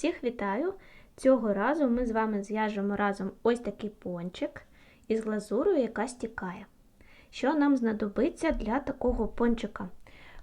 Всіх вітаю! Цього разу ми з вами зв'яжемо разом ось такий пончик із глазурою, яка стікає. Що нам знадобиться для такого пончика?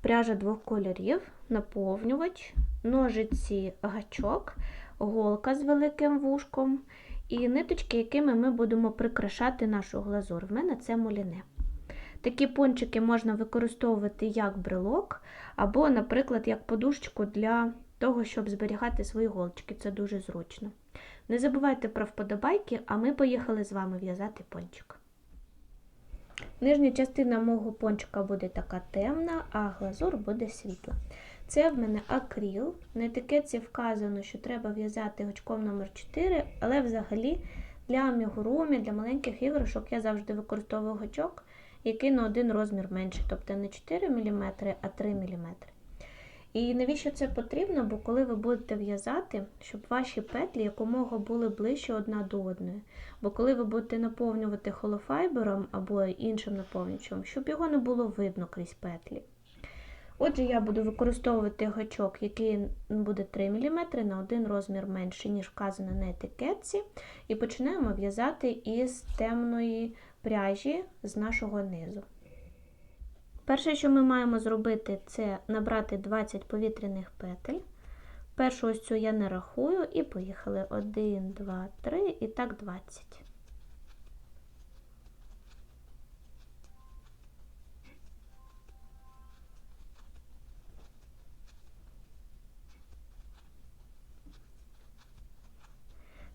Пряжа двох кольорів, наповнювач, ножиці гачок, голка з великим вушком і ниточки, якими ми будемо прикрашати нашу глазур. В мене це муліне. Такі пончики можна використовувати як брелок, або, наприклад, як подушечку для того, щоб зберігати свої голочки. Це дуже зручно. Не забувайте про вподобайки, а ми поїхали з вами в'язати пончик. Нижня частина мого пончика буде така темна, а глазур буде світла. Це в мене акріл. На етикетці вказано, що треба в'язати гачком номер 4 але взагалі для амігурумі, для маленьких іграшок я завжди використовую гачок, який на один розмір менший, тобто не 4 мм, а 3 мм. І навіщо це потрібно? Бо коли ви будете в'язати, щоб ваші петлі якомога були ближче одна до одної. Бо коли ви будете наповнювати холофайбером або іншим наповнювачем, щоб його не було видно крізь петлі. Отже, я буду використовувати гачок, який буде 3 мм на один розмір менший, ніж вказано на етикетці. І починаємо в'язати із темної пряжі з нашого низу. Перше, що ми маємо зробити, це набрати 20 повітряних петель. Першу ось цю я не рахую, і поїхали 1, 2, 3 і так 20.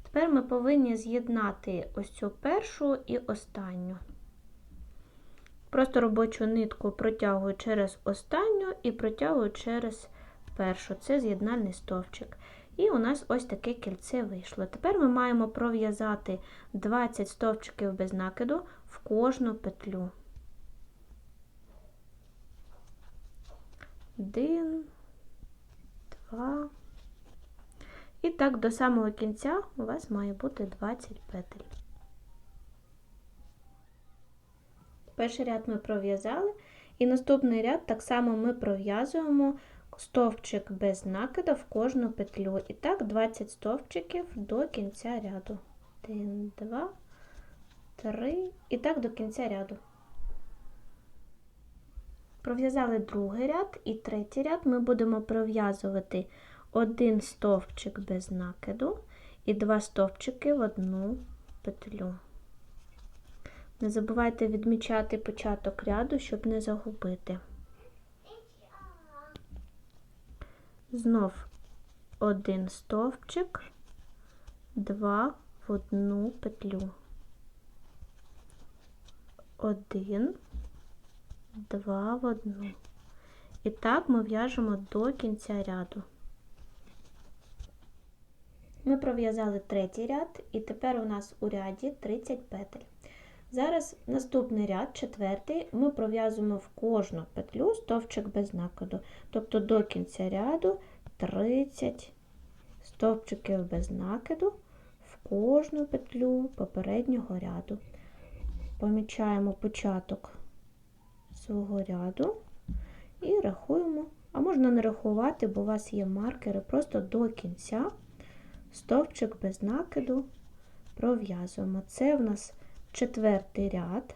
Тепер ми повинні з'єднати ось цю першу і останню. Просто робочу нитку протягую через останню і протягую через першу. Це з'єднальний стовпчик. І у нас ось таке кільце вийшло. Тепер ми маємо пров'язати 20 стовпчиків без накиду в кожну петлю. Один, два. І так до самого кінця у вас має бути 20 петель. Перший ряд ми пров'язали, і наступний ряд так само ми пров'язуємо стовпчик без накида в кожну петлю. І так 20 стовпчиків до кінця ряду. 1, 2, 3 і так до кінця ряду. Пров'язали другий ряд і третій ряд ми будемо пров'язувати один стовпчик без накиду і два стовпчики в одну петлю. Не забувайте відмічати початок ряду, щоб не загубити. Знов один стовпчик, два в одну петлю. Один, два в одну. І так ми в'яжемо до кінця ряду. Ми пров'язали третій ряд, і тепер у нас у ряді 30 петель. Зараз наступний ряд, четвертий, ми пров'язуємо в кожну петлю стовпчик без накиду. Тобто до кінця ряду 30 стовпчиків без накиду в кожну петлю попереднього ряду. Помічаємо початок свого ряду і рахуємо, а можна не рахувати, бо у вас є маркери, просто до кінця стовпчик без накиду пров'язуємо. Це в нас четвертий ряд.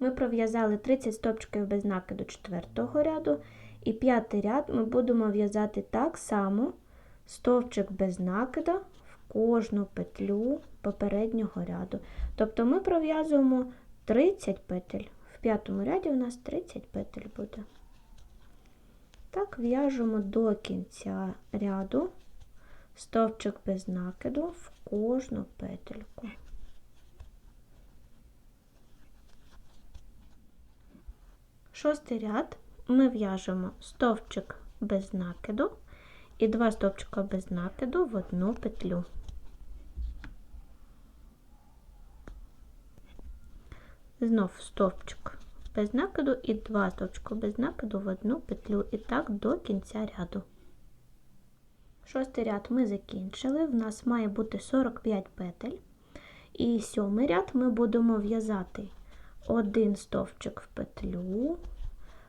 Ми пров'язали 30 стовпчиків без накиду четвертого ряду, і п'ятий ряд ми будемо в'язати так само стовпчик без накида в кожну петлю попереднього ряду. Тобто ми пров'язуємо 30 петель. В п'ятому ряді у нас 30 петель буде. Так, в'яжемо до кінця ряду стовпчик без накиду в кожну петельку. Шостий ряд ми в'яжемо стовпчик без накиду і два стовпчика без накиду в одну петлю. Знов стовпчик без накиду і два стовпчика без накиду в одну петлю і так до кінця ряду. Шостий ряд ми закінчили, в нас має бути 45 петель. І сьомий ряд ми будемо в'язати один стовпчик в петлю,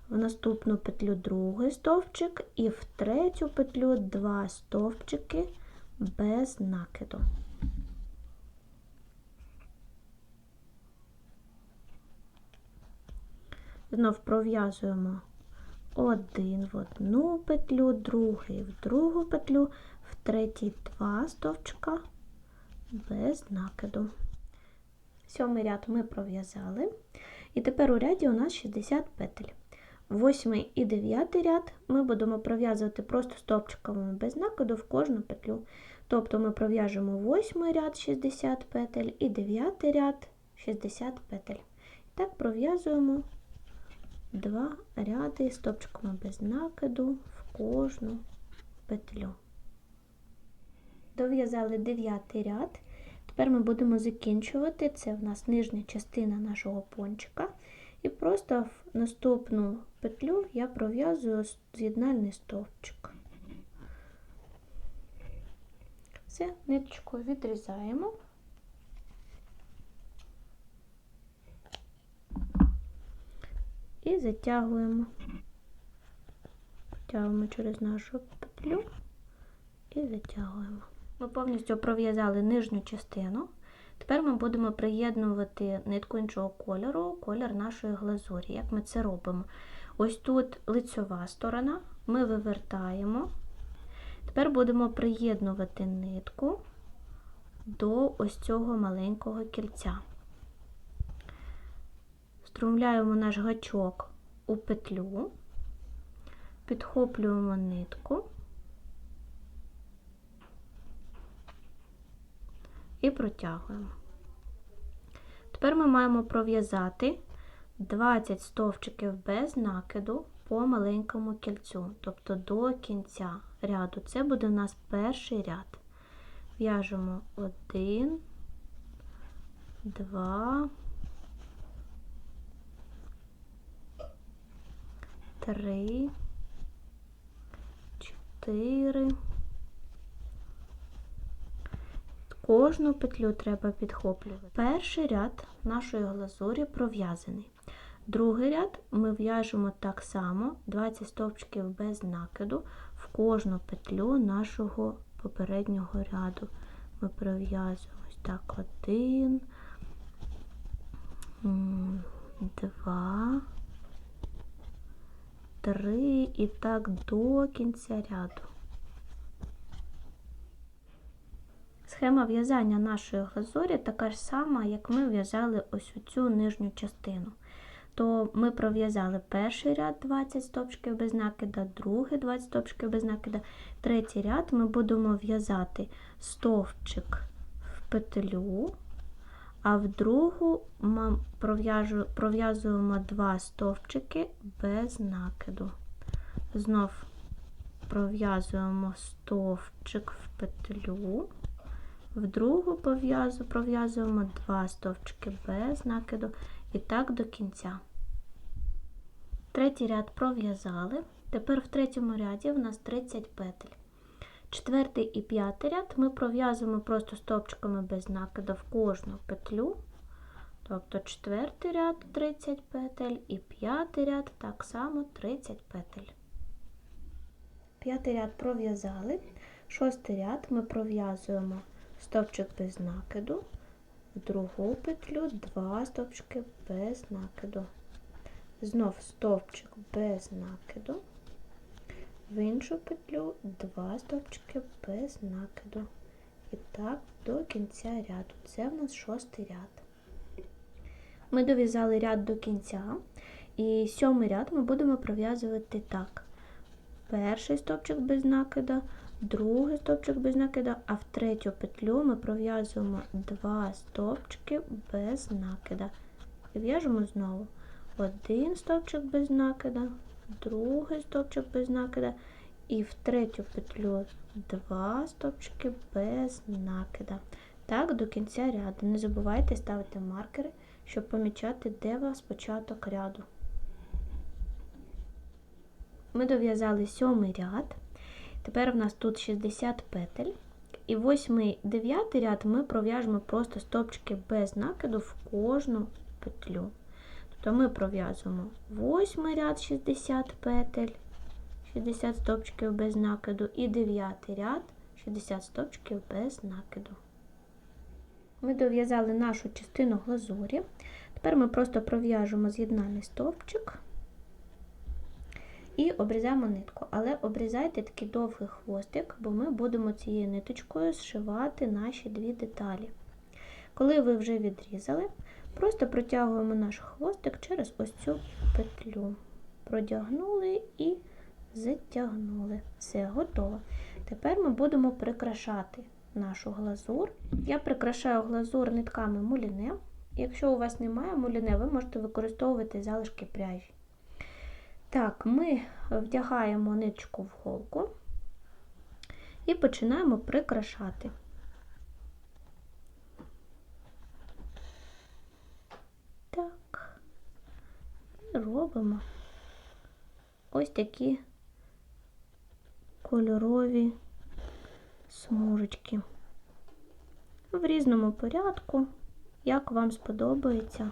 в наступну петлю другий стовпчик і в третю петлю два стовпчики без накиду. Знов пров'язуємо один в одну петлю, другий в другу петлю, в третій два стовпчика без накиду. Сьомий ряд ми пров'язали. І тепер у ряді у нас 60 петель. Восьмий і дев'ятий ряд ми будемо пров'язувати просто стовпчиками без накиду в кожну петлю. Тобто ми пров'яжемо восьмий ряд 60 петель і дев'ятий ряд 60 петель. Так пров'язуємо два ряди стовпчиками без накиду в кожну петлю. Дов'язали дев'ятий ряд. Тепер ми будемо закінчувати. Це в нас нижня частина нашого пончика. І просто в наступну петлю я пров'язую з'єднальний стовпчик. Все, ниточку відрізаємо. І затягуємо. Потягуємо через нашу петлю і затягуємо. Ми повністю пров'язали нижню частину. Тепер ми будемо приєднувати нитку іншого кольору, колір нашої глазурі. Як ми це робимо? Ось тут лицьова сторона, ми вивертаємо. Тепер будемо приєднувати нитку до ось цього маленького кільця. Струмляємо наш гачок у петлю, підхоплюємо нитку. і протягуємо. Тепер ми маємо пров'язати 20 стовпчиків без накиду по маленькому кільцю, тобто до кінця ряду. Це буде у нас перший ряд. В'яжемо 1, 2, 3, 4, Кожну петлю треба підхоплювати. Перший ряд нашої глазурі пров'язаний. Другий ряд ми в'яжемо так само 20 стовпчиків без накиду в кожну петлю нашого попереднього ряду. Ми пров'язуємо так один, два, три і так до кінця ряду. Схема в'язання нашої глазурі така ж сама, як ми в'язали ось цю нижню частину. То ми пров'язали перший ряд 20 стопчиків без накида, другий 20 стопчиків без накида, третій ряд ми будемо в'язати стовпчик в петлю, а в другу пров'язуємо два стовпчики без накиду. Знов пров'язуємо стовпчик в петлю. В другу пров'язуємо два стовпчики без накиду і так до кінця. Третій ряд пров'язали. Тепер в третьому ряді в нас 30 петель. Четвертий і п'ятий ряд ми пров'язуємо просто стовпчиками без накиду в кожну петлю. Тобто четвертий ряд 30 петель і п'ятий ряд так само 30 петель. П'ятий ряд пров'язали. Шостий ряд ми пров'язуємо стовпчик без накиду, в другу петлю два стовпчики без накиду. Знов стовпчик без накиду, в іншу петлю два стовпчики без накиду. І так до кінця ряду. Це в нас шостий ряд. Ми дов'язали ряд до кінця, і сьомий ряд ми будемо пров'язувати так. Перший стовпчик без накида, другий стовпчик без накида, а в третю петлю ми пров'язуємо два стовпчики без накида. І в'яжемо знову один стовпчик без накида, другий стовпчик без накида, і в третю петлю два стовпчики без накида. Так, до кінця ряду. Не забувайте ставити маркери, щоб помічати, де у вас початок ряду. Ми дов'язали сьомий ряд. Тепер в нас тут 60 петель. І восьмий, дев'ятий ряд ми пров'яжемо просто стопчики без накиду в кожну петлю. То ми пров'язуємо восьмий ряд 60 петель, 60 стовпчиків без накиду, і дев'ятий ряд 60 стовпчиків без накиду. Ми дов'язали нашу частину глазурі. Тепер ми просто пров'яжемо з'єднальний стовпчик і обрізаємо нитку. Але обрізайте такий довгий хвостик, бо ми будемо цією ниточкою зшивати наші дві деталі. Коли ви вже відрізали, просто протягуємо наш хвостик через ось цю петлю. Продягнули і затягнули. Все, готово. Тепер ми будемо прикрашати нашу глазур. Я прикрашаю глазур нитками муліне. Якщо у вас немає муліне, ви можете використовувати залишки пряжі. Так, ми вдягаємо ниточку в голку і починаємо прикрашати. Так, і робимо ось такі кольорові смужечки в різному порядку, як вам сподобається.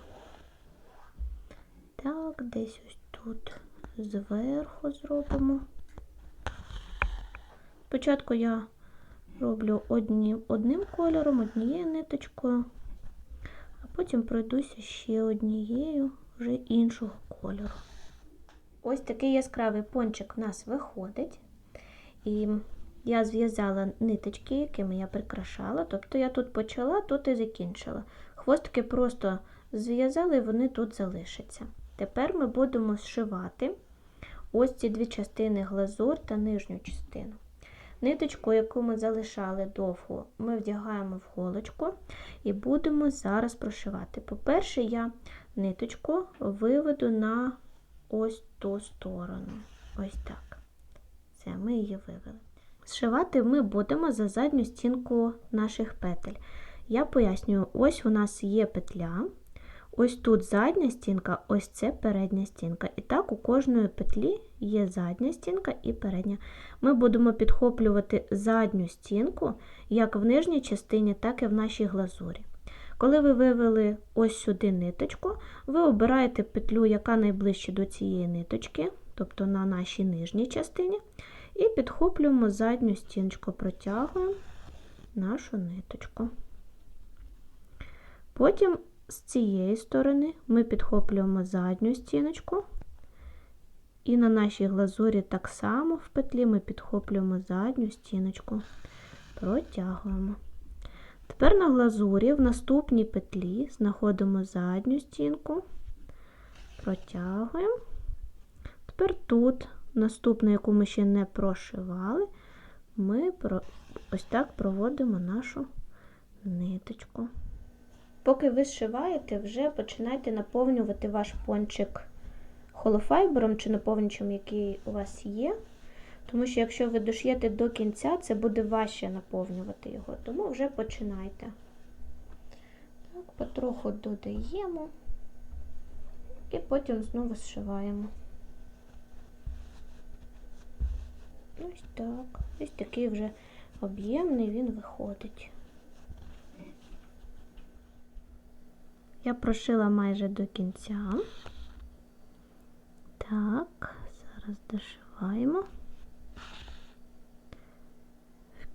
Так, десь ось тут зверху зробимо. Спочатку я роблю одні, одним кольором, однією ниточкою, а потім пройдуся ще однією вже іншого кольору. Ось такий яскравий пончик в нас виходить. І я зв'язала ниточки, якими я прикрашала. Тобто я тут почала, тут і закінчила. Хвостики просто зв'язала і вони тут залишаться. Тепер ми будемо зшивати ось ці дві частини глазур та нижню частину. Ниточку, яку ми залишали довго, ми вдягаємо в голочку і будемо зараз прошивати. По-перше, я ниточку виведу на ось ту сторону. Ось так. Це ми її вивели. Зшивати ми будемо за задню стінку наших петель. Я пояснюю, ось у нас є петля, ось тут задня стінка, ось це передня стінка. І так у кожної петлі є задня стінка і передня. Ми будемо підхоплювати задню стінку як в нижній частині, так і в нашій глазурі. Коли ви вивели ось сюди ниточку, ви обираєте петлю, яка найближче до цієї ниточки, тобто на нашій нижній частині, і підхоплюємо задню стіночку, протягуємо нашу ниточку. Потім з цієї сторони ми підхоплюємо задню стіночку, і на нашій глазурі так само в петлі ми підхоплюємо задню стіночку, протягуємо. Тепер на глазурі в наступній петлі знаходимо задню стінку, протягуємо. Тепер тут, наступну, яку ми ще не прошивали, ми ось так проводимо нашу ниточку. Поки ви зшиваєте, вже починайте наповнювати ваш пончик холофайбером чи наповнювачем, який у вас є. Тому що, якщо ви дош'єте до кінця, це буде важче наповнювати його. Тому вже починайте. Так, потроху додаємо і потім знову зшиваємо. Ось так. Ось такий вже об'ємний він виходить. Я прошила майже до кінця. Так, зараз дошиваємо.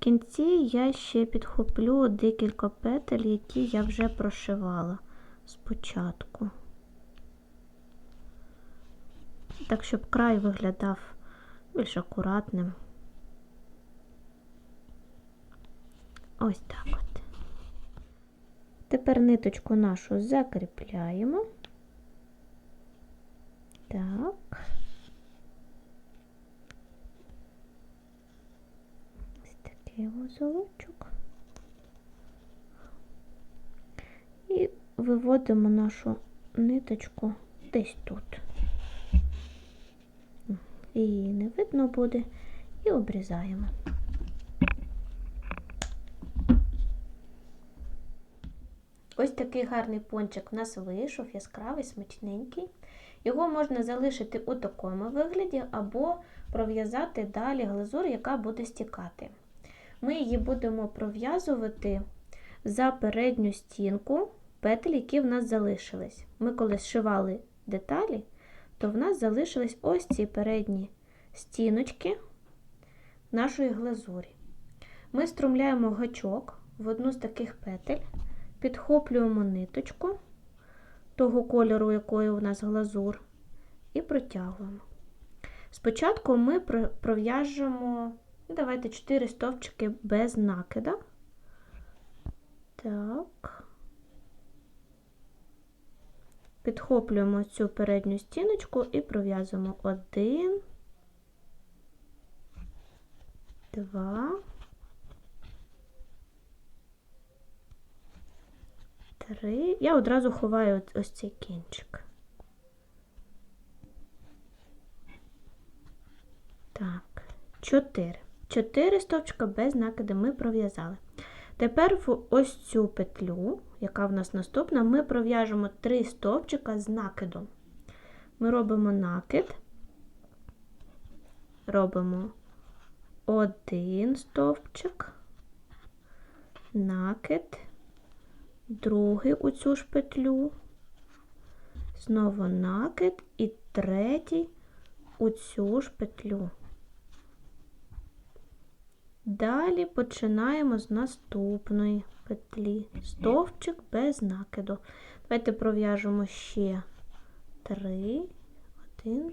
В кінці я ще підхоплю декілька петель, які я вже прошивала спочатку. Так, щоб край виглядав більш акуратним. Ось так от. Тепер ниточку нашу закріпляємо. Так. Ось такий вузолочок. І виводимо нашу ниточку десь тут. Її не видно буде, і обрізаємо. Ось такий гарний пончик у нас вийшов, яскравий, смачненький. Його можна залишити у такому вигляді, або пров'язати далі глазур, яка буде стікати. Ми її будемо пров'язувати за передню стінку петель, які в нас залишились. Ми коли зшивали деталі, то в нас залишились ось ці передні стіночки нашої глазурі. Ми струмляємо гачок в одну з таких петель, підхоплюємо ниточку того кольору, якою у нас глазур, і протягуємо. Спочатку ми про- пров'яжемо, давайте 4 стовпчики без накида. Так. Підхоплюємо цю передню стіночку і пров'язуємо один, два, три. Я одразу ховаю ось цей кінчик. Так, чотири. Чотири стовпчика без накиду ми пров'язали. Тепер в ось цю петлю, яка в нас наступна, ми пров'яжемо три стовпчика з накидом. Ми робимо накид, робимо один стовпчик, накид, другий у цю ж петлю, знову накид і третій у цю ж петлю. Далі починаємо з наступної петлі. Стовпчик без накиду. Давайте пров'яжемо ще три, один,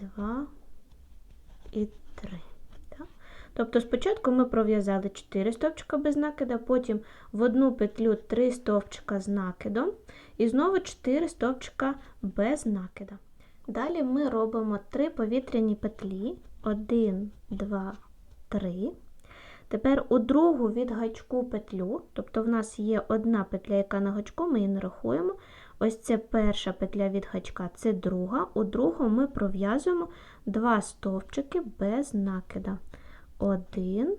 два і три. Тобто спочатку ми пров'язали 4 стовпчика без накиду, потім в одну петлю 3 стовпчика з накидом і знову 4 стовпчика без накида. Далі ми робимо 3 повітряні петлі. 1, 2, 3. Тепер у другу від гачку петлю, тобто в нас є одна петля, яка на гачку, ми її не рахуємо. Ось це перша петля від гачка, це друга. У другу ми пров'язуємо два стовпчики без накида. Один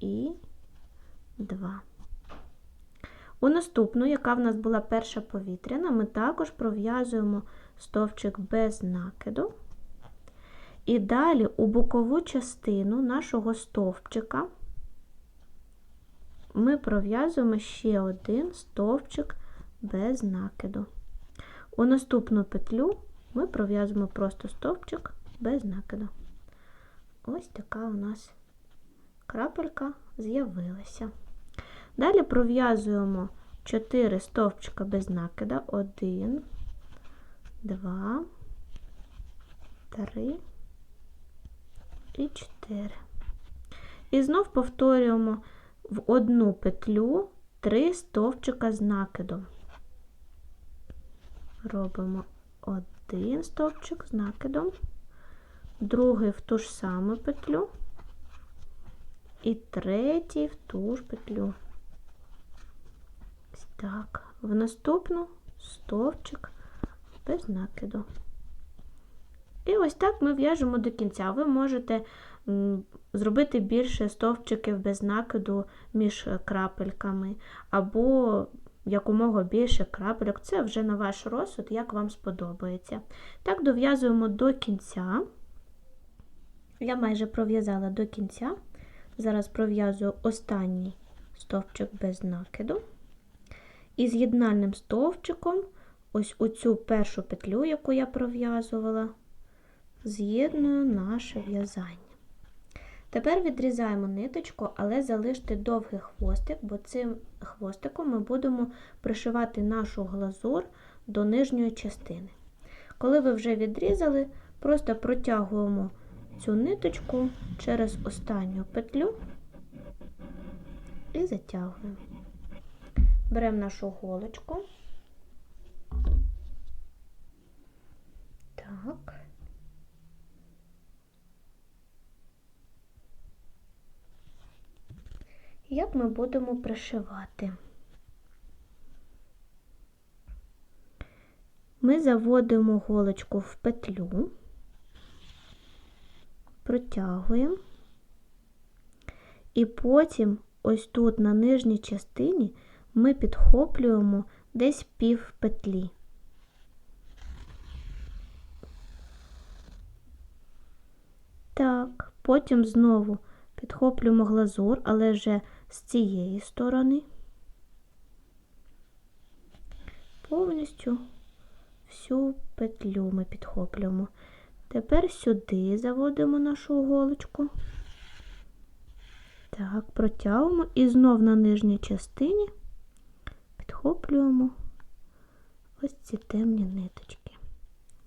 і два. У наступну, яка в нас була перша повітряна, ми також пров'язуємо стовпчик без накиду. І далі у бокову частину нашого стовпчика ми пров'язуємо ще один стовпчик без накиду. У наступну петлю ми пров'язуємо просто стовпчик без накиду. Ось така у нас крапелька з'явилася. Далі пров'язуємо 4 стовпчика без накида. 1, 2, 3 і 4. І знов повторюємо в одну петлю 3 стовпчика з накидом. Робимо один стовпчик з накидом, другий в ту ж саму петлю і третій в ту ж петлю. Так. В наступну стовпчик без накиду. І ось так ми в'яжемо до кінця. Ви можете зробити більше стовпчиків без накиду між крапельками, або якомога більше крапельок. Це вже на ваш розсуд, як вам сподобається. Так, дов'язуємо до кінця. Я майже пров'язала до кінця. Зараз пров'язую останній стовпчик без накиду. І з'єднальним стовпчиком, ось у цю першу петлю, яку я пров'язувала, з'єдную наше в'язання. Тепер відрізаємо ниточку, але залиште довгий хвостик, бо цим хвостиком ми будемо пришивати нашу глазур до нижньої частини. Коли ви вже відрізали, просто протягуємо цю ниточку через останню петлю і затягуємо. Беремо нашу голочку. Так. Як ми будемо пришивати? Ми заводимо голочку в петлю, протягуємо, і потім ось тут на нижній частині ми підхоплюємо десь пів петлі. Так, потім знову підхоплюємо глазур, але вже з цієї сторони. Повністю всю петлю ми підхоплюємо. Тепер сюди заводимо нашу голочку. Так, протягуємо і знов на нижній частині підхоплюємо ось ці темні ниточки.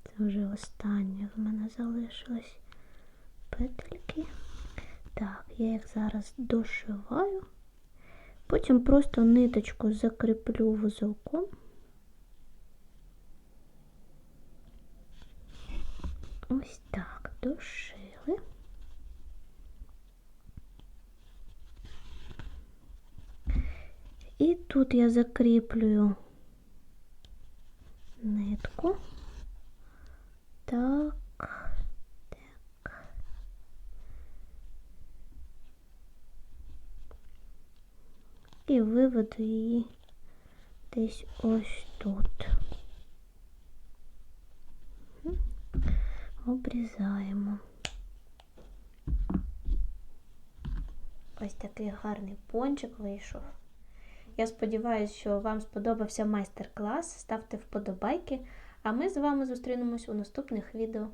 Це вже останнє в мене залишилось петельки. Так, я їх зараз дошиваю. Потім просто ниточку закріплю вузелком. Ось так дошили. І тут я закріплюю нитку. Так, так. І виведу її десь ось тут. Обрізаємо. Ось такий гарний пончик вийшов. Я сподіваюся, що вам сподобався майстер-клас. Ставте вподобайки, а ми з вами зустрінемось у наступних відео.